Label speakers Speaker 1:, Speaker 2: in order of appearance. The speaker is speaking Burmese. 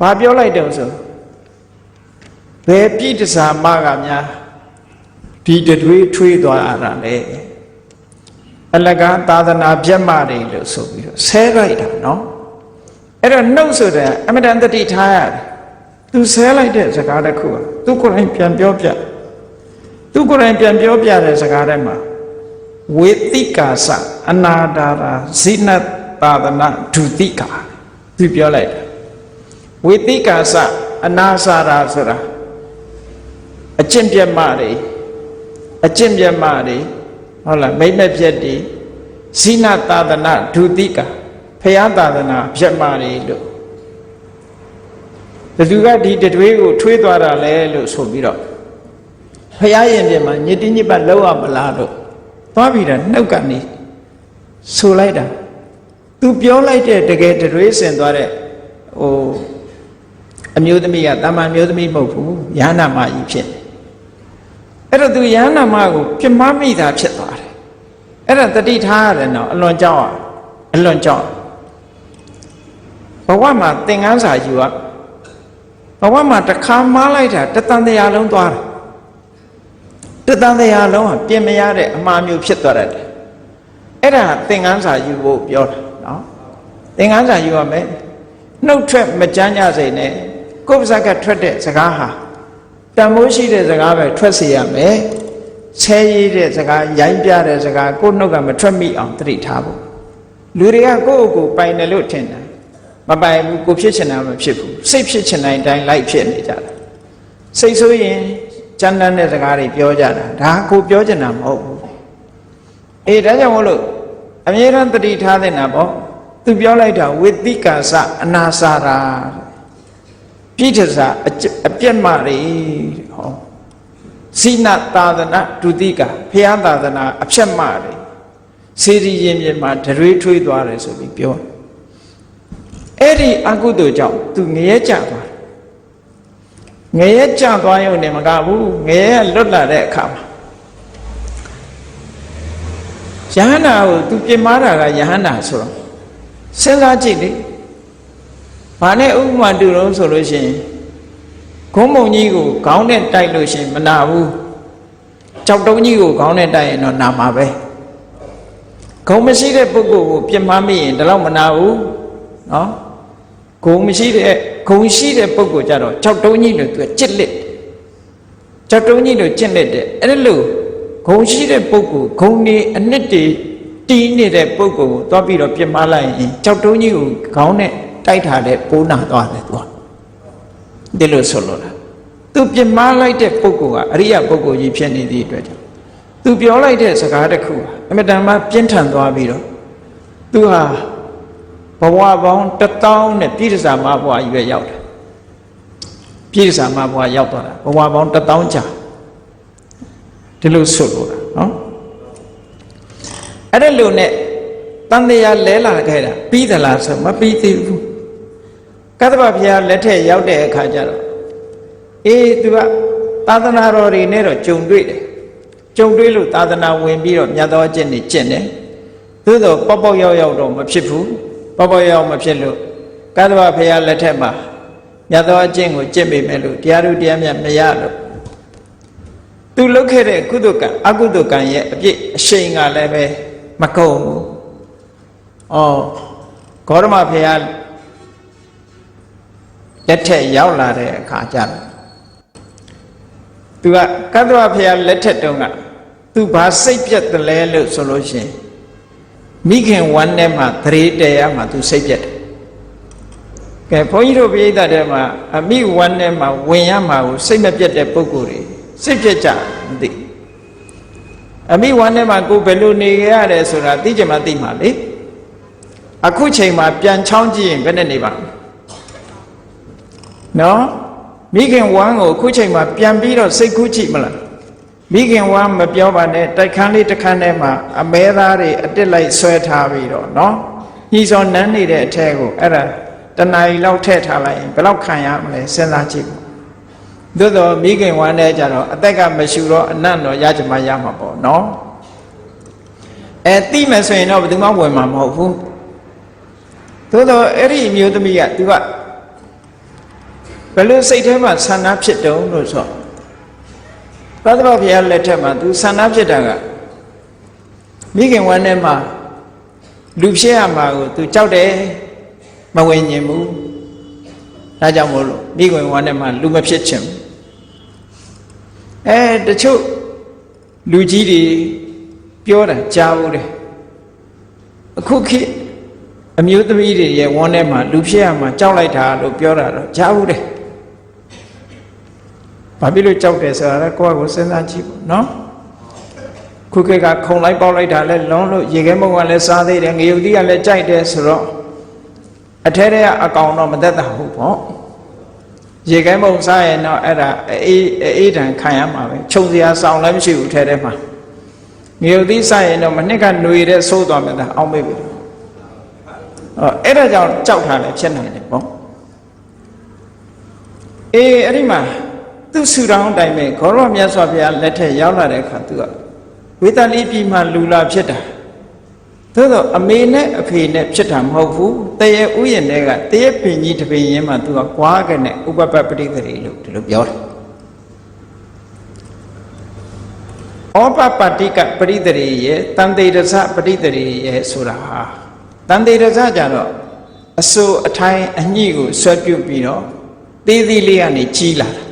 Speaker 1: ဘာပြောလိုက်တယ်ဆိုဘယ်ပြိတ္တစာမကများဒီတတွေးထွေးသွားရတာလေအလကားသာသနာပြတ်မတွေလို့ဆိုပြီးတော့ဆဲလိုက်တာနော်အဲ့တော့နှုတ်ဆိုတဲ့အမတန်တတိထားရတယ်သူဆဲလိုက်တဲ့စကားတစ်ခုကသူကိုယ်တိုင်ပြန်ပြောပြသူကိုယ်တိုင်ပြန်ပြောပြတဲ့စကားထဲမှာဝေတိကာစအနာဒါရာဇိနသာသနာဒုတိကာသူပြောလိုက်တယ် ဝေတိကာစအနာစာရာဆိုတာအကျင့်ပြတ်မတွေအကျင့်ပြတ်မတွေဟုတ်လားမိမ့်မက်ပြတ်တွေဇိနသာသနာဒုတိကာဖရာသာသနာပြတ်မတွေလို့ဘယ်သူကဒီတတွေးကိုထွေးသွားတာလဲလို့ဆိုပြီးတော့ဖရာရင်ပြင်မှာညစ်တိညစ်ပတ်လောက်ရမလားလို့သွားပြီးတော့နှုတ်ကနေဆိုလိုက်တာသူပြောလိုက်တဲ့တကယ်တတွေးစင်သွားတဲ့ဟို အမျိုးသမီးကတာမန်မျိုးသမီးမဟုတ်ဘူးရဟနာမကြီးဖြစ်တယ်အဲ့တော့သူရဟနာမကိုပြမမိတာဖြစ်သွားတယ်အဲ့ဒါတတိထားရတယ်နော်အလွန်ကြောက်အောင်အလွန်ကြောက်ဘဝမှာသင်္ကန်းစာယူကဘဝမှာတစ်ခါမားလိုက်တာတတန်တရားလုံးသွားတယ်တတန်တရားလုံးကပြင်မရတဲ့အမှားမျိုးဖြစ်သွားတယ်အဲ့ဒါသင်္ကန်းစာယူဖို့ပြောတာနော်သင်္ကန်းစာယူရမယ်နှုတ်ထွက်မကြမ်းကြစိနဲ့ ကိုယ်ပါဇက်ကထွက်တဲ့စကားဟာတန်မိုးရှိတဲ့စကားပဲထွက်စေရမယ်ဆဲရည်တဲ့စကားရိုင်းပြတဲ့စကားကိုယ်နှုတ်ကမထွက်မိအောင်သတိထားဖို့လူတွေကကိုယ့်အကိုပိုင်တယ်လို့ထင်တယ်မပိုင်ဘူးကိုဖြစ်ချင်တာမဖြစ်ဘူးစိတ်ဖြစ်ချင်တဲ့အတိုင်းလိုက်ဖြစ်နေကြတာစိတ်ဆိုရင်ကျမ်းတမ်းတဲ့စကားတွေပြောကြတာဒါကိုပြောချင်တာမဟုတ်ဘူးအေးဒါကြောင့်မို့လို့အမြဲတမ်းတတိထားတဲ့နာပေါ့သူပြောလိုက်တာဝိသိကာစအနာစာရာ ပြိဋ္ဌစာအပြက်မတွေဟောစိနသာသနာဒုတိကဖျားသာသနာအဖြက်မတွေစေတီရင်ပြင်မှာဒရွေးထွေးသွားတယ်ဆိုပြီးပြောအဲ့ဒီအကုသိုလ်ကြောင့်သူငရဲကြသွားငရဲကြသွားရုံနဲ့မကဘူးငရဲလွတ်လာတဲ့အခါမှာယဟန္တာကိုသူပြင်မာတာကယဟန္တာဆိုတော့စဉ်းစားကြည့်လေ ဘာနဲ့ဥပမာတူတော့ဆိုလို့ရှိရင်ဂုံးမုံကြီးကိုခေါင်းနဲ့တိုက်လို့ရှိရင်မနာဘူးကြောက်တုံးကြီးကိုခေါင်းနဲ့တိုက်ရင်တော့နာမှာပဲဂုံမရှိတဲ့ပုဂ္ဂိုလ်ကိုပြင်မမိရင်ဒါတော့မနာဘူးနော်ဂုံမရှိတဲ့ဂုံရှိတဲ့ပုဂ္ဂိုလ်ကြတော့ကြောက်တုံးကြီးလို့သူကကြစ်လက်ကြောက်တုံးကြီးလို့ကြစ်လက်တယ်အဲ့ဒါလို့ဂုံရှိတဲ့ပုဂ္ဂိုလ်ဂုံနေအနှစ်တည်းတီးနေတဲ့ပုဂ္ဂိုလ်ကိုသွားပြီးတော့ပြစ်မှားလိုက်ရင်ကြောက်တုံးကြီးကိုခေါင်းနဲ့ တိုက်ထားတဲ့ပိုးနာသွားတယ်သူကဒီလိုဆိုလို့လားသူပြစ်မှားလိုက်တဲ့ပုဂ္ဂိုလ်ကအရိယပုဂ္ဂိုလ်ကြီးဖြစ်နေသည့်အတွက်ကြောင့်သူပြောလိုက်တဲ့စကားတစ်ခုအမြဲတမ်းပြင်းထန်သွားပြီးတော့သူဟာဘဝပေါင်းတစ်တောင်းနဲ့ပြည့်စုံမှာဘဝကြီးပဲရောက်တယ်ပြည့်စုံမှာဘဝရောက်သွားတာဘဝပေါင်းတစ်တောင်းကြာဒီလိုဆိုလို့လားနော်အဲ့ဒါလို့နဲ့တန်တရားလဲလာခဲ့တာပြီးသလားဆိုမပြီးသေးဘူး ကသဗ္ဗဘုရားလက်ထက်ရောက်တဲ့အခါကျတော့အေးသူကသာသနာတော်တွေနဲ့တော့ကြုံတွေ့တယ်ကြုံတွေ့လို့သာသနာဝင်ပြီးတော့မြတ်သောအကျင့်တွေကျင့်တယ်သို့တော့ပေါက်ပေါက်ရောက်ရောက်တော့မဖြစ်ဘူးပေါက်ပေါက်ရောက်မဖြစ်လို့ကသဗ္ဗဘုရားလက်ထက်မှာမြတ်သောအကျင့်ကိုကျင့်မိမယ်လို့တရားသူတရားမြတ်မရလို့သူလုပ်ခဲ့တဲ့ကုသကံအကုသကံရဲ့အပြစ်အရှိန်ကလည်းပဲမကုန်ဘူး။အော်ဂေါရမဘုရား လက်ထက်ရောက်လာတဲ့အခါကျတော့သူကကတ္တဝဘုရားလက်ထက်တုန်းကသူဘာစိတ်ပြတ်တယ်လဲလို့ဆိုလို့ရှိရင်မိခင်ဝမ်းထဲမှာသရေတရားမှာသူစိတ်ပြတ်တယ်။ကဲဘုန်းကြီးတို့ပြိဿတဲ့မှာအမိဝမ်းထဲမှာဝင်ရမှာကိုစိတ်မပြတ်တဲ့ပုဂ္ဂိုလ်တွေစိတ်ပြတ်ကြမသိအမိဝမ်းထဲမှာကိုဘယ်လိုနေရရတယ်ဆိုတာသိကြမှသိမှာလေအခုချိန်မှာပြန်ချောင်းကြည့်ရင်ဘယ်နဲ့နေပါ နော်မိခင်ဝမ်းကိုအခုချိန်မှာပြန်ပြီးတော့စိတ်ကူးကြည့်မလားမိခင်ဝမ်းမပြောပါနဲ့တိုက်ခန်းလေးတစ်ခန်းထဲမှာအမဲသားတွေအတစ်လိုက်ဆွဲထားပြီးတော့နော်ညီစောနန်းနေတဲ့အထက်ကိုအဲ့ဒါတဏှာကြီးလောက်ထည့်ထားလိုက်ရင်ဘယ်လောက်ခံရမလဲစဉ်းစားကြည့်သို့တော့မိခင်ဝမ်းနဲ့ကြတော့အသက်ကမရှူတော့အနတ်တော့ရကြမှာရမှာပေါ့နော်အဲတိမယ်ဆိုရင်တော့ဘယ်သူမှဝင်မှာမဟုတ်ဘူးသို့တော့အဲ့ဒီအမျိုးသမီးက तू က ဘယ်လိုစိတ်ထဲမှာဆန္ဒဖြစ်တုံးလို့ဆိုဘုရားဘုရားလက်ထက်မှာ तू ဆန္ဒဖြစ်တာကမိခင်ဝမ်းထဲမှာလူဖြစ်ရမှာကို तू ကြောက်တယ်မဝင်ញင်ဘူးဒါကြောင့်မို့လို့မိခင်ဝမ်းထဲမှာလူမဖြစ်ချင်ဘူးအဲတချို့လူကြီးတွေပြောတာကြားဘူးတယ်အခုခေတ်အမျိုးသမီးတွေရဲ့ဝန်းထဲမှာလူဖြစ်ရမှာကြောက်လိုက်တာလို့ပြောတာတော့ကြားဘူးတယ် ဘာဖြစ်လို့ကြောက်တယ်ဆိုတာလဲကိုယ့်အကိုစဉ်းစားကြည့်ပေါ့နော်ခုခေတ်ကခုံလိုက်ပေါက်လိုက်တာလဲလုံးလို့ရေခဲမုံကလည်းစားသေးတယ်ငရုတ်သီးကလည်းကြိုက်တယ်ဆိုတော့အထဲထဲကအကောင်တော့မသက်တာဟုတ်ပေါ့ရေခဲမုံစားရင်တော့အဲ့ဒါအေးအေးတန်ခံရမှာပဲခြုံစရာဆောင်လည်းမရှိဘူးထဲထဲမှာငရုတ်သီးစားရင်တော့မနှစ်ကຫນွေတဲ့ဆိုးသွားမှသာအောင်းမေ့ပြီအော်အဲ့ဒါကြောင့်ကြောက်တာလည်းဖြစ်နိုင်တယ်ပေါ့အေးအဲ့ဒီမှာ သူ့ဆူတောင်းတိုင်းပဲခေါရမြတ်စွာဘုရားလက်ထက်ရောက်လာတဲ့အခါသူကဝေတလီပြည်မှာလူလာဖြစ်တာသို့တော့အမေနဲ့အဖေနဲ့ဖြစ်တာမဟုတ်ဘူးတရေဥယျာဉ်တွေကတရေပင်ကြီးတစ်ပင်ရင်းမှာသူကကွာခဲ့နဲ့ဥပပပရိသေရီလို့ဒီလိုပြောတယ်ဩပပတိကပရိသေရီရဲ့တန်တေရစပရိသေရီရဲ့ဆိုတာဟာတန်တေရစကြတော့အစိုးအထိုင်အညှိကိုဆွဲပြုတ်ပြီးတော့သေးသေးလေးကနေကြီးလာတာ